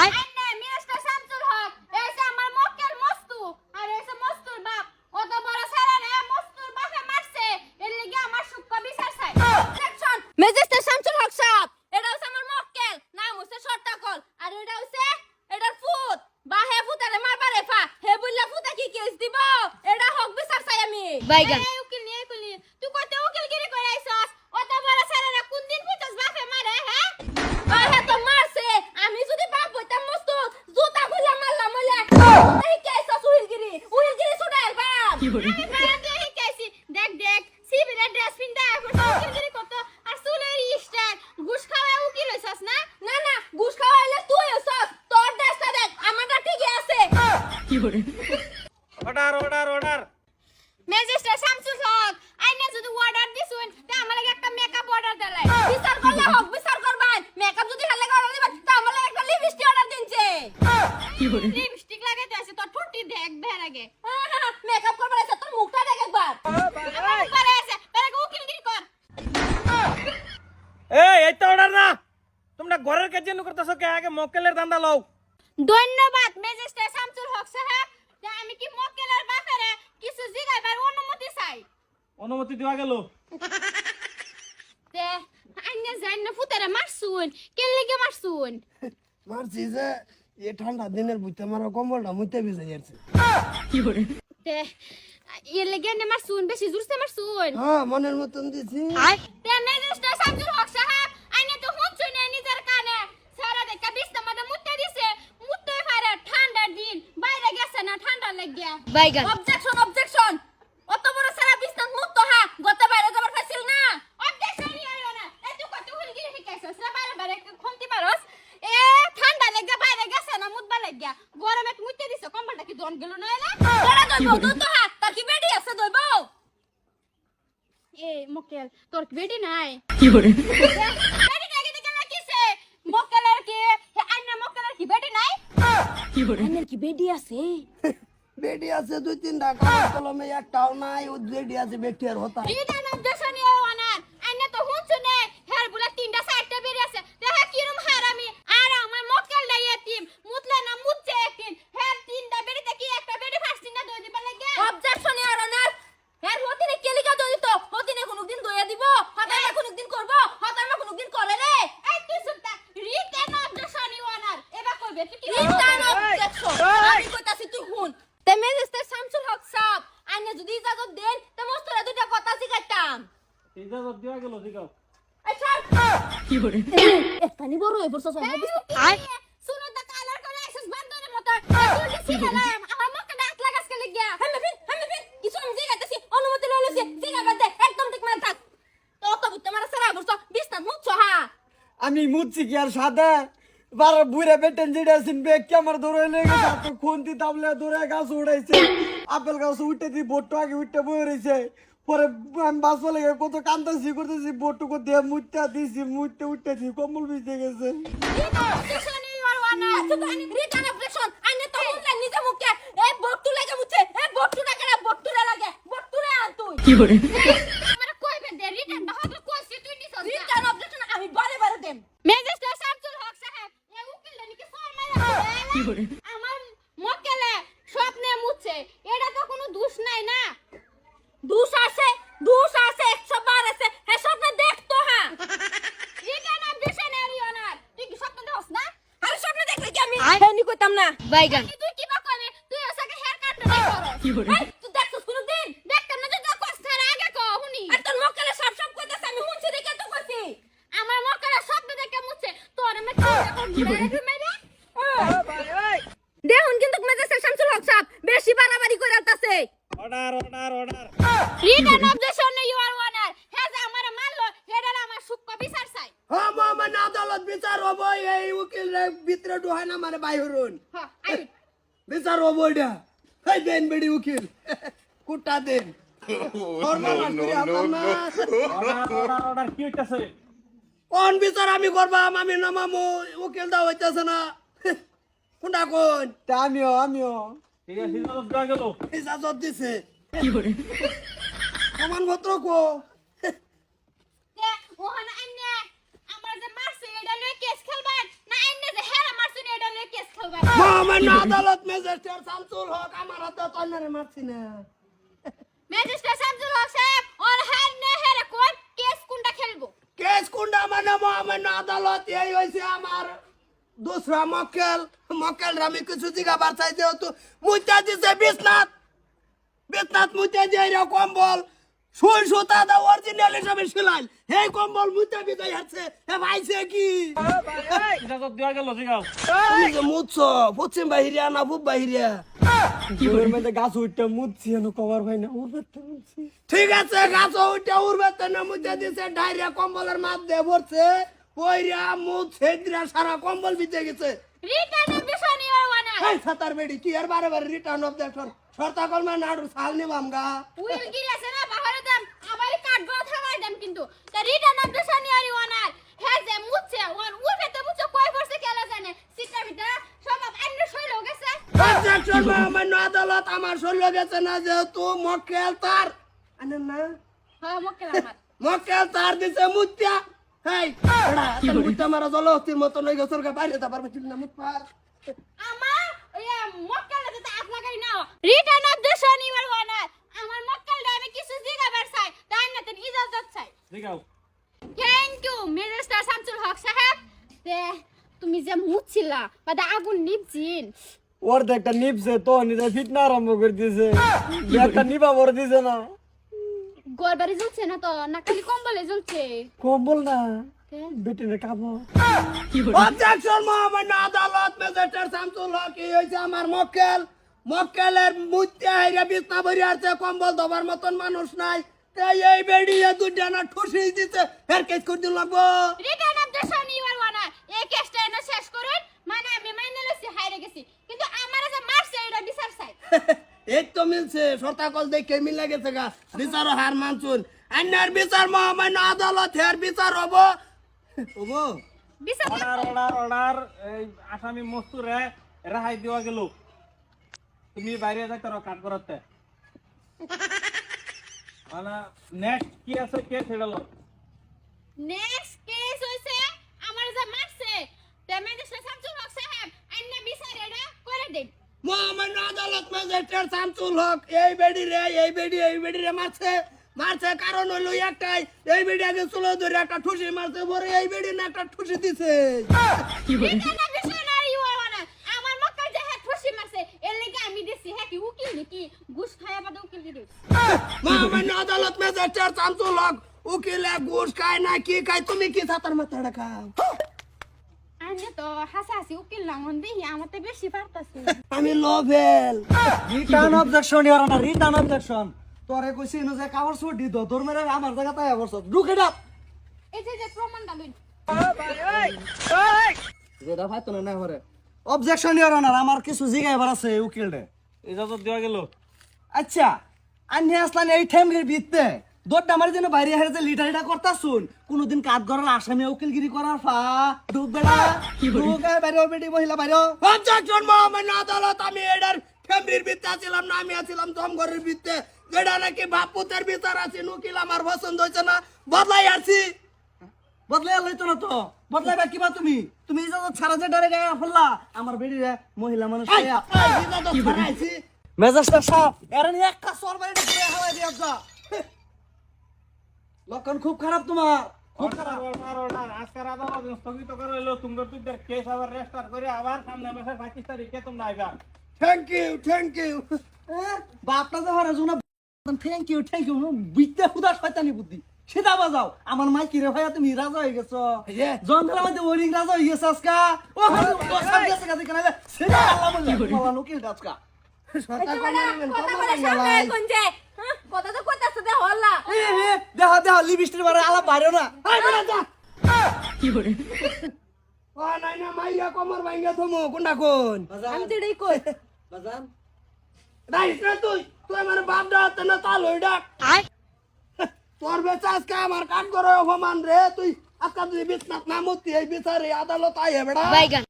আইনে মিনিস্টার শামসুল হক। এসে আমার মক্কেল মস্তু। আর এসে মস্তুর বাপ। অত বড় সারা রে মস্তুর বাপে মারছে। এর লাগি আমার সুক্কা বিচার চাই। সেকশন ম্যাজিস্ট্রেট শামসুল হক সাহেব। এটা হচ্ছে আমার মক্কেল। নাম হচ্ছে সট্টাকল আর এটা হচ্ছে এটার ফুট বা হে ফুটারে মারবারে ফা। হে বললা ফুটা কি কেস দিব? এটা হক বিচার চাই আমি। বাইগান। এই উকিল নিয়ে কুলি তুই কত উকিলগিরি করে আইছস অত বড় সারা কোন দিন ফুটাস বাপে মারে হ্যাঁ আহে তো মারছে আমি যদি বাপ হইতাম মস্ত জুতা খুলে মারলাম বলে এই কেসা উইলগিরি উইলগিরি শিখাইছি দেখ দেখ সিভিলের ড্রেস পিনটা এখন উকিলগিরি কত। আর চুলের স্টাইল। ঘুষ খাওয়া উকিল হইছস না? না না ঘুষ খাওয়াইলে তুই হইছস তোর ড্রেসটা দেখ আমারটা ঠিকই আছে। Order order order magistrate Shamsul Haque আইনে যদি অর্ডার দিছুন তে আমার লাগে একটা মেকআপ অর্ডার দিলাই বিচার করলে হক বিচার করবান মেকআপ যদি হালে অর্ডার দিবেন তা আমার লাগে একটা লিপস্টিক অর্ডার দিনছে। ঠুটি আগে। মেকআপ করবার আছে তোর মুখটা দেখ একবার। কর। এই এই তো অর্ডার না। তোমরা ঘরের কাজ জন্য করতেছো কে? আগে মক্কেলের দান্দা লও। ধন্যবাদ ম্যাজিস্ট্রেট শামসুল হক সাহেব। যে আমি কি মক্কেলের ব্যাপারে কিছু জিগাইবার অনুমতি চাই? অনুমতি দেওয়া গেল। তে আইনে জাইনে ফুতারে মারছুন কে লেগে মারছুন মারছি যে এ ঠান্ডা দিনের বুঝতে মারা কম্বলটা মুইতে ভিজে যাচ্ছে এর লেগে নে মারছুন বেশি জোরসে মারছুন হ্যাঁ মনের মতন দিছি। তে ম্যাজিস্ট্রেট শামসুল হক সাহেব আইনে তো হুনছুন না নিজের কানে। সারা দেখা বিস্তা মধ্যে মুতে দিছে। মুতে পারে ঠান্ডার দিন বাইরে গেছে না ঠান্ডা লাগিয়া বাইগান অবজেকশন অবজেকশন অত বড় সারা বিস্তার মুক্ত হা গত বাইরে যাবার ফাইছিল না অবজেকশন ইয়ারিও না এই তুই কত হুলগিরি শিখাইছস রে বাইরে বাইরে খুনতি পারস এ ঠান্ডা লাগা বাইরে গেছে না মুতবা লাগিয়া গরমে মুইতে দিছ কম্বলটা কি জন গেল না এলা? তোরা দইব তুই তো হাত তার কি বেডি আছে দইব এ মকেল তোর কি বেডি নাই? বেডি নাই কি কেন কিছে মকেলের কি? হে আইনা মকেলের কি বেডি নাই? আইনের কি বেডি আছে? বেডি আছে দুই তিনটা কাগজ কলমে একটাও নাই ও বেডি আছে বেটি আর হতা এটা নাম দেশনি ও অনার আইনে তো হুনছুনে হের বুলা তিনটা চারটা বেরি আছে দেখা কিরম হারামি আর আমার মক্কেল নাই এতিম মুতলে না মুতছে একদিন হের তিনটা বেরিতে কি একটা বেরি ফাসছি না দই দিবা লাগে অবজেকশন ইওর অনার হের হতিনে কেলিকা দই দিত হতিনে কোনদিন দইয়া দিব হতাই কোনদিন করব হতাই না কোনদিন করে রে এই তুই সুতা রিটেন অবজেকশন ইওর অনার এবা কইবে তুই কি রিটেন অবজেকশন আমি কইতাছি তুই হুন তে ম্যাজিস্ট্রেট শামসুল হক সাহেব আইনে যদি ইজাজত দেন তে মস্তরে দুইটা কথা জিগাইতাম ইজাজত দেওয়া গেল দিগাও আচ্ছা এখানি বড় হয়ে পড়ছস আই শুনো দা কালার করে এসেস বান্দরের মত। জলদি সিগালাম আমার মুখে দাঁত লাগাস কে লাগিয়া। হামে ফিন হামে ফিন কিছু আমি জিগাইতেছি অনুমতি লইলেছি জিগাবার দে একদম ঠিক মান থাক। তো তো বুঝতে মারা সারা বছর বিস্তার মুছ হা আমি মুচ্ছি কি আর সাদা? বার বুড়ে বেটেন যেটা আছেন বেগ কে আমার দৌড়ে লেগে তো খুন্তি তাবলে দৌড়ে গাছ উড়াইছে। আপেল গাছ উঠে দি বোটটো আগে উঠে রয়েছে পরে আমি বাস লেগে কত কান্দাছি করতেছি, বটুকু দিয়ে মুটটা দিছি মুটতে উঠতেছি কম্বল ভিজে গেছে। কি ইওর অনার রিটার্ন অবজেকশন আইনে তো হুনলা নিজে মুখে এ বট্টু লাগে মুছে এ বট্টু না কেন বট্টুরে লাগে বট্টুরে আন তুই কি করে আমার কইবে দে রিটার্ন বা হতো কইছি তুই নিছ রিটার্ন অবজেকশন আমি বারে বারে দেম ম্যাজিস্ট্রেট শামসুল হক সাহেব এ উকিল নাকি ফল মারা কি করে আমার মক্কেলে স্বপ্নে মুছে এটা তো কোনো দোষ নাই না দোষ আছে দোষ আছে 100 বার আছে হে স্বপ্নে দেখতো হ্যাঁ রিটার্ন অবজেকশন এর অনার তুই কি স্বপ্ন দেখছ না আরে স্বপ্ন দেখলে কি আমি নি। কইতাম না বাইগান তুই কি বা কইবে তুই ওসাকে হেয়ার কাট না করো কি করে তুই দেখছস কোন দিন দেখতাম না তুই তো কষ্ট আগে কো হুনি আর তোর মক্কেলে সব সব কইতাছ আমি হুনছি দেখে তো কইছি। আমার মক্কেলে সব দেখে মুছে? তোর আমি কি করে মেরে দেখুন। কিন্তু মেজাজের শামসুল হক সাহেব বেশি বাড়াবাড়ি করে আলতাছে অর্ডার অর্ডার অর্ডার রিটার্ন এটা। এই দেন বেড়ি উকিল। কুটা দেন। অর্ডার অর্ডার অর্ডার কি হইতাছে কোন বিচার আমি করবাম আমি নামামু উকিল দা হইতেছে না কোনটা কোন আমিও আমিও ঠিক আছে ইজাজত দিছে প্রমাণ কো তে ওহন আইনে আমার যে মারছে এটা লই কেস খেলবার না আইনে যে হেরা মারছে এটা লই মহামান্য আদালত ম্যাজিস্ট্রেট শামসুল হক আমার হাতে তন্নারে মারছি না। ম্যাজিস্ট্রেট শামসুল হক সাহেব ওর হার নে হেরে কোন কেস কোনটা খেলব? কেস কুন্ডা মানে মহামান্য আদালত? এই হয়েছে আমার দুসরা মক্কেল। মক্কেল আমি কিছু জিগাবার চাই যেহেতু মুইতা দিছে বিশ্বনাথ। বিশ্বনাথ মুইতা দিয়ে কম্বল। সুই সুতা দা অরিজিনাল হিসাবে সিলাই। এই কম্বল মুইতা বিদায় হারছে। হে ভাইছে কি? ইজাজত দেওয়া গেল জিগাও তুমি যে মুছছো পশ্চিম বাহিরিয়া না পূব বাহিরিয়া দূরের মধ্যে গাছ উঠতে মুদছি এনো কভার ভাই না ওর বাচ্চা মুদছি ঠিক আছে গাছ উঠে উড়বে তো না মুইতা দিছে ডাইরিয়া কম্বলের মাপ দিয়ে ভরছে। ওইরা মুখ ছেদ্রা সারা কম্বল ভিজে গেছে। রিটার্ন অফ দ্য শনি ইওর ওয়ানার এই সাতার বেডি তুই আর বারে বারে রিটার্ন অফ দ্য সরতা কলমা নাড়ুর সাল নিবাম গা। উইল গিরেছে না বাহারে দাম থামাই কিন্তু। তা রিটার্ন অফ দ্য যে উঠে তো মুচ্ছে কই পড়ছে কেলা জানে সিটার ভিতরে সব আইন শৈল গেছে। অবজেকশন মহামান্য আদালত আমার শরীর গেছে না যেহেতু মক্কেল তার। আনেন না? হ্যাঁ মক্কেল আমার। মক্কেল তার দিছে মুত্যা হেই এড়া তার মুত্যা মারা জলহস্তির মতো লই গেছর গা বাইরে তা পারবে না মুত পার আমার মক্কেল তো আপনাকে না রিটার্ন অফ দ্য শনি ইওর ওয়ানার আমার মক্কেল আমি কিছু জিগাবার চাই তাই না তেন ইজাজত চাই। জিগাও। Thank you minister Shamsul Haque সাহেব। তুমি যে মুছিলা বা আগুন নিপজিন ওর একটা নিপছে তো নিজে ফিটনা আরম্ভ করে দিয়েছে একটা নিবা ভরে দিছে না। গড়বাড়ি জ্বলছে না তো? না খালি কম্বলে জ্বলছে? কম্বল না তে? বেটিনে খাব অবজেকশন মহামান্য আদালত ম্যাজিস্ট্রেট শামসুল হক এই হইছে আমার মক্কেল। মক্কেলের মুত্যা হাইরা বিছনা ভরি আছে কম্বল দবার মতন মানুষ নাই। তাই এই বেডি এ দুইটা না ঠুসি দিতে এর কেস করে দিল লাগবো। রিটার্ন অফ দ্য শনি ইওর ওয়ানার এই কেসটা এনে শেষ করুন। মানে আমি মাইনে লইছি হাইরে গেছি। কিন্তু আমার যে মারছে এটা বিচার চাই। এই তো মিলছে সরতা কল দেখে মিলে গেছে গা বিচার হার মানছুন। আন্যার বিচার মহামান্য আদালত হের বিচার হব। হব। অর্ডার অর্ডার অর্ডার এই আসামি মস্তুরে রেহাই দেওয়া গেল। তুমি বাইরে যাইতে রো কাট করতে। মানে নেক্সট কি আছে কে ছেড়ালো নেক্সট কেস হইছে আমার যে মারছে তে ম্যাজিস্ট্রেট শামসুল হক সাহেব আইনে বিচার এটা করে দেন মহামান্য আদালত ম্যাজিস্ট্রেট শামসুল হক। এই বেডি রে এই বেডি এই বেডি রে মারছে মারছে। কারণ হলো একটাই এই বেডি আগে চুলো ধরে একটা ঠুসি মারছে পরে এই বেডি না একটা ঠুসি দিছে। মহামান্য আদালত ম্যাজিস্ট্রেট শামসুল হক উকিলে ঘুষ খায় না কি খায়? তুমি কি সাতার মাথাটা খাও তো উকিল আমার তো বেশি পারতাছে। আমি লোভেল। রিটার্ন অবজেকশন ইয়ার না রিটার্ন অবজেকশন তোরে কইছি ন যে দি তোর মেরে আমার জায়গা তাই ঢুকে এই যে যেটা ভাই তো না হরে। অবজেকশন ইয়ার না আমার কিছু জিগাইবার আছে উকিল রে ইজাজত দেওয়া গেল। আচ্ছা আন্নি আসলান এই ঠেমরির ভিত্তে। আমার জন্য বাইরে হেরে যে লিটারিটা করতা শুন কোনদিন কাজ করার আসামি উকিলগিরি করার ফা। ঢুক বেড়া ঢুকে বাইরে বেটি মহিলা বাইরে অবজেকশন মহামান্য আদালত আমি এটার ফ্যামিলির ভিত্তে আছিলাম না আমি আছিলাম জমঘরের ভিত্তে। যেটা নাকি বাপুতের বিচার আছে উকিল আমার পছন্দ হয়েছে না বদলাই আসছি বদলে আলাই তো না তো। বদলাইবা কিবা তুমি? তুমি ইজাজত ছাড়া যে ডারে গায়ে ফেললা আমার বেডি রে মহিলা মানুষ এই, বিজাত মেজাজটা সাফ এর নিয়ে একটা সর বাইরে হাওয়াই দিয়ে যা। লক্ষণ খুব খারাপ তোমার। খুব অর্ডার আজকের আদালত স্থগিত করে হলো তোমরা তুই কেস আবার রেজিস্টার করে আবার সামনে মাসের পঁচিশ তারিখে তোমরা আইবা। থ্যাংক ইউ থ্যাংক ইউ বাপটা তো হারা জুনা থ্যাংক ইউ থ্যাংক ইউ বিদ্যা খুদা শয়তানি বুদ্ধি। সেটা বাজাও। আমার মাই কি রে ভাইয়া তুমি রাজা হয়ে গেছো। যে। মধ্যে ওরিং রাজা হয়ে গেছে আজকা। ও হারু সেটা আল্লাহ বলে লোকের আজকা দেহ দেহ লিবিস্টের বারে আলাপ বাইরেও না। বেটা, যা। ও, নাই না, মাইয়া কমর ভাঙ্গা থমো, কোনটা কোন? আমি তো এটাই কই। বাজান। রাইস না তুই, তুই আমার বাপ ডাকতে না তাল হই ডাক। তোর বেচা আজকে আমার কাঠ করে অপমান রে তুই আজকে তুই বিছনাত নামতি এই বিচারে আদালত আইয়ে বেড়া।